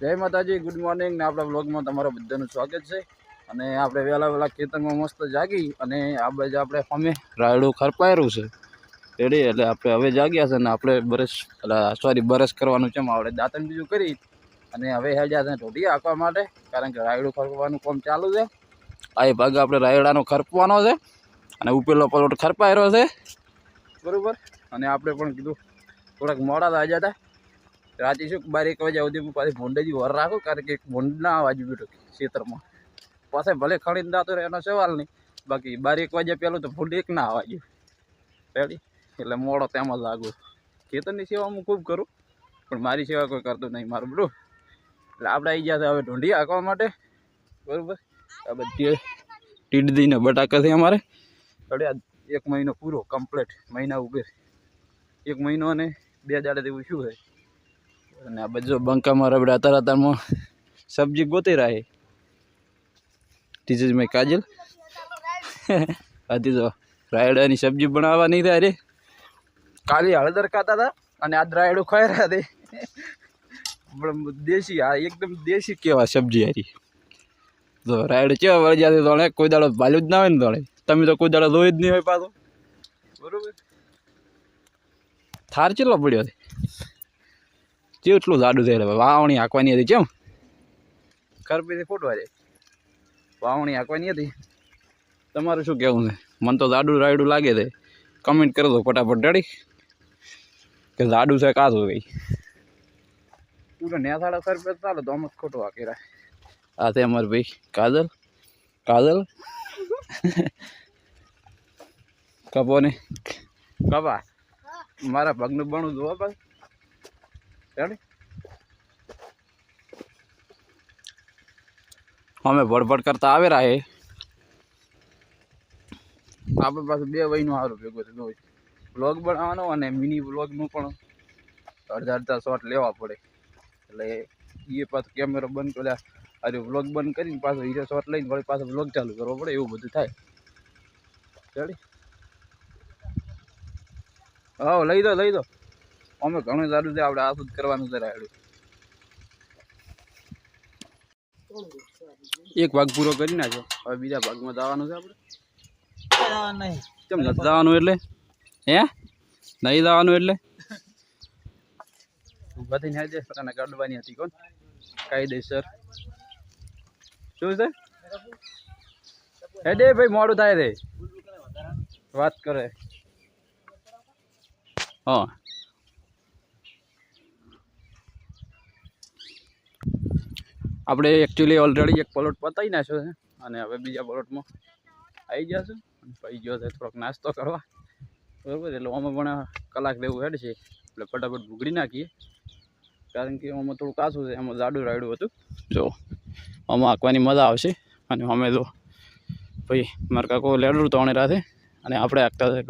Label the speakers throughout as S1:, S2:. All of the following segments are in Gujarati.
S1: જય માતાજી ગુડ મોર્નિંગ ને આપણા બ્લોગમાં તમારા બધાનું સ્વાગત છે. અને આપણે વહેલા વહેલા ખેતરમાં મસ્ત જાગી અને આ બાજુ આપણે અમે રાયડું ખરપાયેલું છે, રેડી. એટલે આપણે હવે જાગ્યા છે ને આપણે બ્રશ એટલે સોરી બ્રશ કરવાનું છે આપણે દાંતણ બીજું કરી. અને હવે હેડ્યા છે ઢોઢી હાંકવા માટે, કારણ કે રાયડું ખરપવાનું કામ ચાલુ છે. આ એ ભાગ આપણે રાયડાનો ખરપવાનો છે અને ઉપેલો પલોટ ખરપાયેલો છે. બરાબર? અને આપણે પણ કીધું થોડાક મોડા લાગ્યા હતા. રાતે શું બાર એક વાગ્યા સુધી હું પાછી ભૂંડેજી વર રાખું કારણ કે ભૂંડ ના વાજી બેઠો ખેતરમાં. પાસે ભલે ખણીને દાતો રહે એનો સવાલ નહીં. બાકી બાર એક વાગ્યા પહેલું તો ભૂંડ એક ના વાગ્યું રેડી? એટલે મોડો તેમાં લાગુ. ખેતરની સેવા હું ખૂબ કરું, પણ મારી સેવા કોઈ કરતું નહીં મારું બ્રો એટલે આપણે આવી ગયા હવે ઢૂંઢી હાંકવા માટે. બરાબર? આ બધી ટીડદી ને બટાકા છે અમારે. આ એક મહિનો પૂરો કમ્પ્લીટ મહિના ઉપર એક મહિનો અને બે દાડે એવું શું છે? અને આ બધું બંકામાં રબડા તરતમાં સબ્જી ગોતી રહે. ટીચર મેં કાજલ. હતી તો રાયડાની સબ્જી બનાવવાની થાય રે. કાલી હળદર ખાતા હતા અને આજ રાયડું ખાઈ રહ્યા તે દેશી, આ એકદમ દેશી કેવા સબ્જી હારી. તો રાયડ કેવા વળી જતી તોણે કોઈ દાડો ભાલ્યું જ ના હોય ને તોણે તમે તો કોઈ દાડો લોહી જ નહીં હોય પાછો. બરોબર. થાર ચેટલો પડ્યો છે? જેટલું જાડું થયેલું વાવણી હાંકવાની હતી કેમ? ખરપીથી ફૂટવા જાય વાવણી હાંકવાની હતી? તમારું શું કહેવું છે? મને તો જાડું રાયડું લાગે છે. કમેન્ટ કરી દો ફટાફટ રેડી કે જાડું છે કાચું ભાઈ પૂરો નેસાડા ખરપે ચાલો તો આમ જ ખોટું હાંકી આ છે અમારે ભાઈ કાજલ. કાજલ? કપો ને કપા? મારા પગનું બણું જોવા બસ. રેડી અમે ભડભડ કરતા આવે હે. આપણે પાસે બે વહીનું સારું ભેગું છે હોય. બ્લોગ બનાવવાનો અને મિની બ્લોગનું પણ અડધા અડધા શોટ લેવા પડે. એટલે એ પાછું કેમેરો બંધ કર્યા. અરે વ્લોગ બંધ કરીને પાછો હીરો શોટ લઈને વળી પાછો વ્લોગ ચાલુ કરવો પડે એવું બધું થાય. ચાલી હા લઈ દો લઈ દો. અમે ઘણું સારું છે, આપણે આ શુદ્ધ કરવાનું છે રાયડું. એક ભાગ પૂરો કરી નાખ્યો, હવે બીજા ભાગમાં જવાનું છે આપણે. જવાનું એટલે? હે? નહીં જવાનું એટલે? બધી ને જશે અને કાઢવાની હતી કોણ? કાયદેસર શું છે? હે દે ભાઈ, મોડું થાય રે વાત કરે. હા. આપણે એકચ્યુઅલી ઓલરેડી એક પ્લોટ પતાવી નાખ્યો છે અને હવે બીજા પ્લોટમાં આવી જશું અને પછી ગયો છે થોડોક નાસ્તો કરવા. બરાબર એટલે આમાં પણ કલાક દેવું હેડ છે. એટલે ફટાફટ ભૂગડી નાખીએ. કારણ કે આમાં થોડું કાચું છે. એમાં જાડું રાયડું હતું. જો, આમાં આંકવાની મજા આવશે. અને અમે તો ભાઈ મારા કાકો લેડું તોણે રાતે અને આપણે આંકતા હતા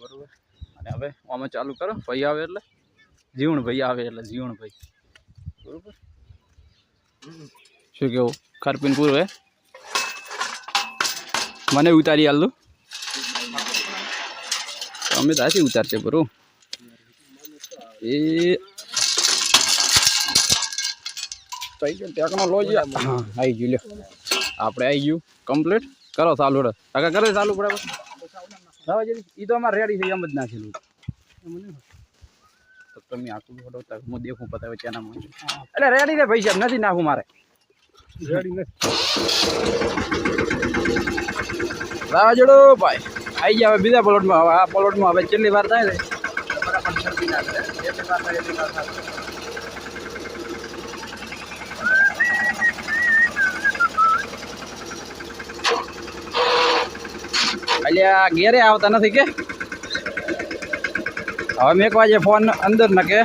S1: બરાબર. અને હવે આમાં ચાલુ કરો. ભાઈ આવે એટલે? જીવણ ભાઈ આવે એટલે જીવણ ભાઈ બરાબર? શું કેવું? ખારપીન પૂરું હે? મને ઉતારી આલ અમે તો આથી ઉતારશે બરું. એ. થઈ લો જ હા આવી ગયું લ્યો. આપણે આવી ગયું. કમ્પ્લીટ. કરો ચાલુ કાકા કરે ચાલુ બરાબર. જવા એ તો અમારે રેડી થઈ એમ જ નાખેલું. તમે આખું ફોટો હું દેખું પતાવે ચેનામાં એટલે રેડી ને પૈસા નથી નાખું મારે. રેડી નથી. રાજડો ભાઈ. આવી ગયા હવે બીજા પ્લોટમાં હવે આ પ્લોટમાં હવે કેટલી વાર થાય ને. બરાબર જલ્દી ના થાય. વાર થાય એટલી વાર થાય. અલ્યા ઘેરે આવતા નથી કે? હવે મેં એક વાગે ફોન અંદર નકે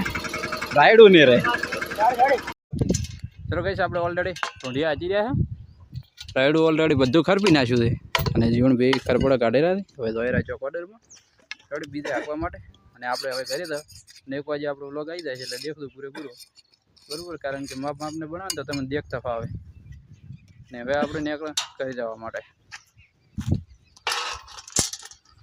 S1: રાયડું નહીં રહે ચલો કહીશ આપણે ઓલરેડી ઢોંઢિયા હાજી રહ્યા છે. રાયડું ઓલરેડી બધું ખરપી નાખ્યું છે. અને જીવન બે ખરપડા કાઢી રહ્યા છે. હવે ધોઈ રહ્યા ચોક ઓર્ડરમાં થોડી બીજે આપવા માટે. અને આપણે હવે કરી દો ને એક વાગે આપણો વ્લોગ આવી જાય છે એટલે દેખું પૂરેપૂરો બરાબર, કારણ કે માપ માપને બનાવે તો તમને દેખતા ફાવે. ને હવે આપણે નીકળ કરી જવા માટે.